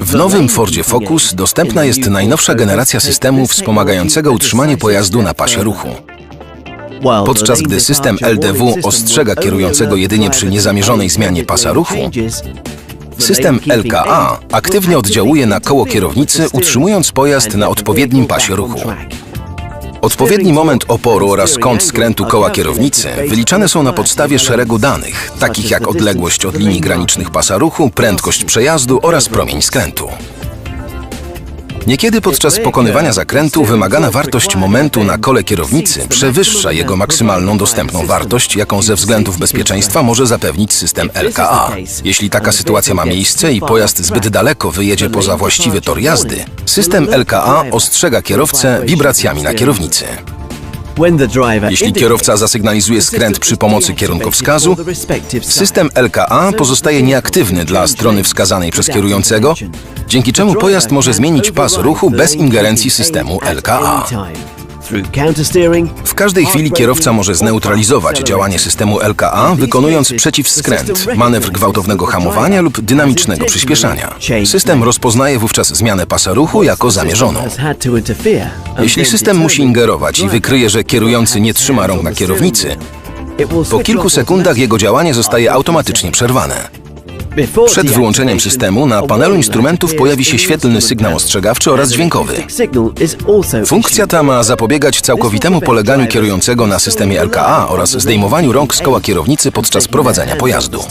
W nowym Fordzie Focus dostępna jest najnowsza generacja systemu wspomagającego utrzymanie pojazdu na pasie ruchu. Podczas gdy system LDW ostrzega kierującego jedynie przy niezamierzonej zmianie pasa ruchu, system LKA aktywnie oddziałuje na koło kierownicy, utrzymując pojazd na odpowiednim pasie ruchu. Odpowiedni moment oporu oraz kąt skrętu koła kierownicy wyliczane są na podstawie szeregu danych, takich jak odległość od linii granicznych pasa ruchu, prędkość przejazdu oraz promień skrętu. Niekiedy podczas pokonywania zakrętu wymagana wartość momentu na kole kierownicy przewyższa jego maksymalną dostępną wartość, jaką ze względów bezpieczeństwa może zapewnić system LKA. Jeśli taka sytuacja ma miejsce i pojazd zbyt daleko wyjedzie poza właściwy tor jazdy, system LKA ostrzega kierowcę wibracjami na kierownicy. Jeśli kierowca zasygnalizuje skręt przy pomocy kierunkowskazu, system LKA pozostaje nieaktywny dla strony wskazanej przez kierującego, dzięki czemu pojazd może zmienić pas ruchu bez ingerencji systemu LKA. W każdej chwili kierowca może zneutralizować działanie systemu LKA, wykonując przeciwskręt, manewr gwałtownego hamowania lub dynamicznego przyspieszania. System rozpoznaje wówczas zmianę pasa ruchu jako zamierzoną. Jeśli system musi ingerować i wykryje, że kierujący nie trzyma rąk na kierownicy, po kilku sekundach jego działanie zostaje automatycznie przerwane. Przed wyłączeniem systemu na panelu instrumentów pojawi się świetlny sygnał ostrzegawczy oraz dźwiękowy. Funkcja ta ma zapobiegać całkowitemu poleganiu kierującego na systemie LKA oraz zdejmowaniu rąk z koła kierownicy podczas prowadzenia pojazdu.